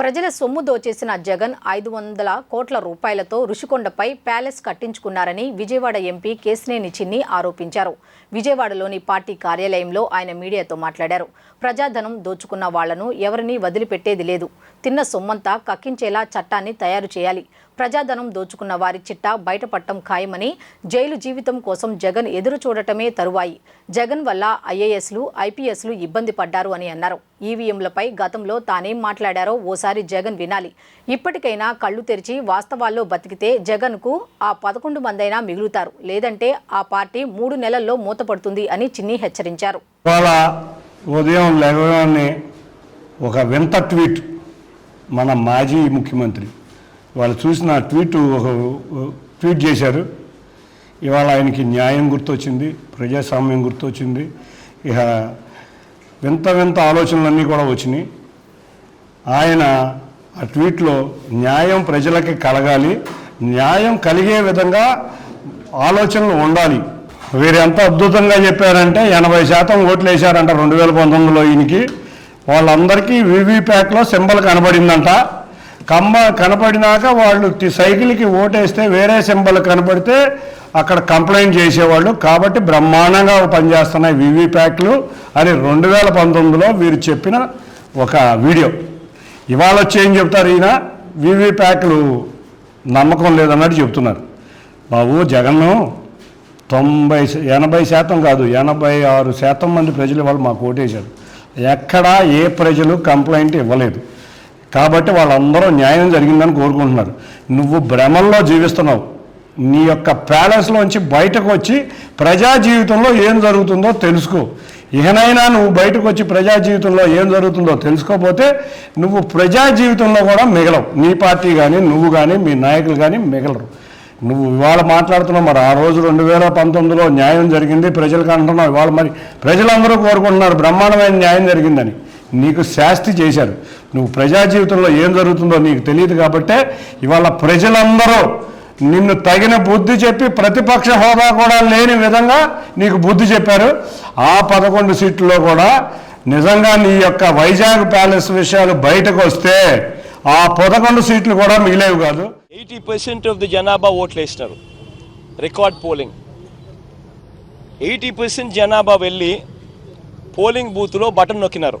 ప్రజల సొమ్ము దోచేసిన జగన్ ఐదు వందల కోట్ల రూపాయలతో రుషికొండపై ప్యాలెస్ కట్టించుకున్నారని విజయవాడ ఎంపీ కేసినేని చిన్ని ఆరోపించారు. విజయవాడలోని పార్టీ కార్యాలయంలో ఆయన మీడియాతో మాట్లాడారు. ప్రజాధనం దోచుకున్న వాళ్ళను ఎవరినీ వదిలిపెట్టేది లేదు. తిన్న సొమ్మంతా కక్కించేలా చట్టాన్ని తయారు చేయాలి. ప్రజాధనం దోచుకున్న వారి చిట్టా బయటపడటం ఖాయమని జైలు జీవితం కోసం జగన్ ఎదురు చూడటమే తరువాయి. జగన్ వల్ల ఐఏఎస్లు ఐపీఎస్లు ఇబ్బంది పడ్డారు అని అన్నారు. ఈవీఎంలపై గతంలో తానేం మాట్లాడారో ఓసారి జగన్ వినాలి. ఇప్పటికైనా కళ్ళు తెరిచి వాస్తవాల్లో బతికితే జగన్కు ఆ పదకొండు మందైనా మిగులుతారు. లేదంటే ఆ పార్టీ మూడు నెలల్లో మూతపడుతుంది అని చిన్ని హెచ్చరించారు. ఉదయం లేవగానే ఒక వింత ట్వీట్ మన మాజీ ముఖ్యమంత్రి వాళ్ళు చూసిన ట్వీట్ ఒక ట్వీట్ చేశారు. ఇవాళ ఆయనకి న్యాయం గుర్తొచ్చింది ప్రజాస్వామ్యం గుర్తొచ్చింది. ఇక వింత వింత ఆలోచనలన్నీ కూడా వచ్చినాయి. ఆయన ఆ ట్వీట్లో న్యాయం ప్రజలకి కలగాలి న్యాయం కలిగే విధంగా ఆలోచనలు ఉండాలి. వీరెంత ఎంత అద్భుతంగా చెప్పారంటే ఎనభై శాతం ఓట్లు వేశారంట రెండు వేల పంతొమ్మిదిలో ఈయనకి. వాళ్ళందరికీ వీవీప్యాట్లో సింబల్ కనబడిందంట. కమ్మ కనపడినాక వాళ్ళు సైకిల్కి ఓటేస్తే వేరే సింబల్ కనపడితే అక్కడ కంప్లైంట్ చేసేవాళ్ళు. కాబట్టి బ్రహ్మాండంగా పనిచేస్తున్నాయి వీవీప్యాట్లు అని రెండు వేల పంతొమ్మిదిలో వీరు చెప్పిన ఒక వీడియో. ఇవాళ వచ్చి ఏం చెప్తారు ఈయన? వీవీప్యాట్లు నమ్మకం లేదన్నట్టు చెప్తున్నారు. బాబు జగన్ను తొంభై ఎనభై శాతం కాదు ఎనభై ఆరు శాతం మంది ప్రజలు వాళ్ళు మాకు ఓటేశారు. ఎక్కడా ఏ ప్రజలు కంప్లైంట్ ఇవ్వలేదు. కాబట్టి వాళ్ళందరూ న్యాయం జరిగిందని కోరుకుంటున్నారు. నువ్వు భ్రమల్లో జీవిస్తున్నావు. నీ యొక్క ప్యాలెస్లోంచి బయటకు వచ్చి ప్రజా జీవితంలో ఏం జరుగుతుందో తెలుసుకో. ఇకనైనా నువ్వు బయటకు వచ్చి ప్రజా జీవితంలో ఏం జరుగుతుందో తెలుసుకోకపోతే నువ్వు ప్రజా జీవితంలో కూడా మిగలవు. నీ పార్టీ కానీ నువ్వు కానీ మీ నాయకులు కానీ మిగలరు. నువ్వు ఇవాళ మాట్లాడుతున్నావు మరి ఆ రోజు రెండు వేల పంతొమ్మిదిలో న్యాయం జరిగింది ప్రజలకు అంటున్నావు. ఇవాళ మరి ప్రజలందరూ కోరుకుంటున్నారు బ్రహ్మాండమైన న్యాయం జరిగిందని. నీకు శాస్తి చేశారు. నువ్వు ప్రజా జీవితంలో ఏం జరుగుతుందో నీకు తెలియదు కాబట్టే ఇవాళ ప్రజలందరూ నిన్ను తగిన బుద్ధి చెప్పి ప్రతిపక్ష హోదా కూడా లేని విధంగా నీకు బుద్ధి చెప్పారు. ఆ పదకొండు సీట్లలో కూడా నిజంగా నీ యొక్క వైజాగ్ ప్యాలెస్ విషయాలు బయటకు వస్తే ఆ పదకొండు సీట్లు కూడా మిగిలేవు కాదు. ఎయిటీ పర్సెంట్ ఆఫ్ ది జనాభా ఓట్లు వేసినారు రికార్డ్ పోలింగ్. ఎయిటీ పర్సెంట్ జనాభా వెళ్ళి పోలింగ్ బూత్లో బటన్ నొక్కినారు.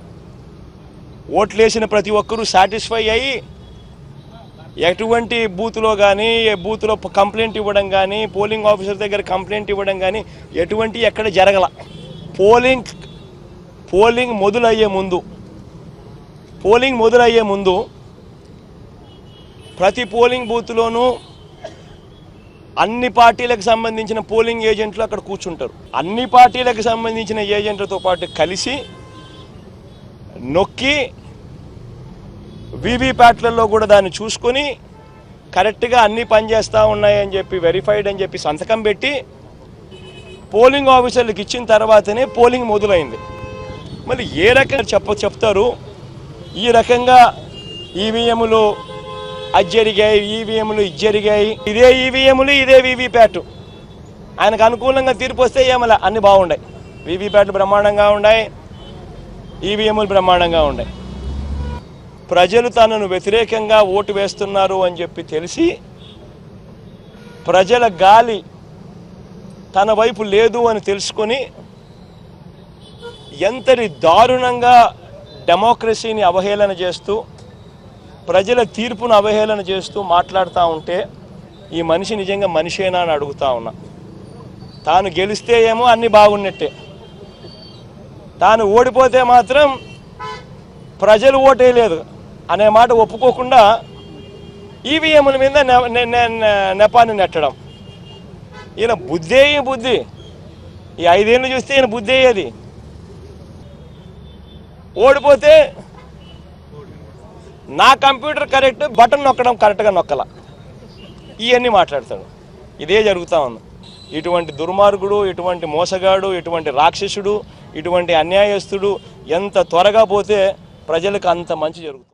ఓట్లేసిన ప్రతి ఒక్కరూ సాటిస్ఫై అయ్యి ఎటువంటి బూత్లో కానీ బూత్లో కంప్లైంట్ ఇవ్వడం కానీ పోలింగ్ ఆఫీసర్ దగ్గర కంప్లైంట్ ఇవ్వడం కానీ ఎటువంటి ఎక్కడ జరగల. పోలింగ్ పోలింగ్ మొదలయ్యే ముందు పోలింగ్ మొదలయ్యే ముందు ప్రతి పోలింగ్ బూత్లోనూ అన్ని పార్టీలకు సంబంధించిన పోలింగ్ ఏజెంట్లు అక్కడ కూర్చుంటారు. అన్ని పార్టీలకు సంబంధించిన ఏజెంట్లతో పాటు కలిసి నొక్కి వీవీప్యాట్లలో కూడా దాన్ని చూసుకొని కరెక్ట్గా అన్నీ పనిచేస్తూ ఉన్నాయని చెప్పి వెరిఫైడ్ అని చెప్పి సంతకం పెట్టి పోలింగ్ ఆఫీసర్లకు ఇచ్చిన తర్వాతనే పోలింగ్ మొదలైంది. మళ్ళీ ఏ రకంగా చెప్ప చెప్తారు? ఈ రకంగా ఈవీఎంలు అది జరిగాయి ఈవీఎంలు ఇది జరిగాయి ఇదే ఈవీఎంలు ఇదే వీవీప్యాట్ ఆయనకు అనుకూలంగా తీర్పు వస్తే ఏమలా? అన్నీ బాగున్నాయి వీవీప్యాట్లు బ్రహ్మాండంగా ఉన్నాయి ఈవీఎంలు బ్రహ్మాండంగా ఉన్నాయి ప్రజలు తనను వ్యతిరేకంగా ఓటు వేస్తున్నారు అని చెప్పి తెలిసి ప్రజల గాలి తన వైపు లేదు అని తెలుసుకొని ఎంతటి దారుణంగా డెమోక్రసీని అవహేళన చేస్తూ ప్రజల తీర్పును అవహేళన చేస్తూ మాట్లాడుతూ ఉంటే ఈ మనిషి నిజంగా మనిషేనా అని అడుగుతా ఉన్నా. తాను గెలిస్తే ఏమో అన్నీ బాగున్నట్టే. తాను ఓడిపోతే మాత్రం ప్రజలు ఓటేయలేదు. అనే మాట ఒప్పుకోకుండా ఈవీఎంల మీద నె- నె- నెపాన్ని నెట్టడం. ఈయన బుద్ధే ఈ బుద్ధి. ఈ ఐదేళ్ళు చూస్తే ఈయన బుద్ధి అయ్యేది ఓడిపోతే నా కంప్యూటర్ కరెక్ట్ బటన్ నొక్కడం కరెక్ట్గా నొక్కల. ఇవన్నీ మాట్లాడతాడు. ఇదే జరుగుతూ ఉంది. ఇటువంటి దుర్మార్గుడు ఇటువంటి మోసగాడు ఇటువంటి రాక్షసుడు ఇటువంటి అన్యాయస్తుడు ఎంత త్వరగా పోతే ప్రజలకు అంత మంచి జరుగుతుంది.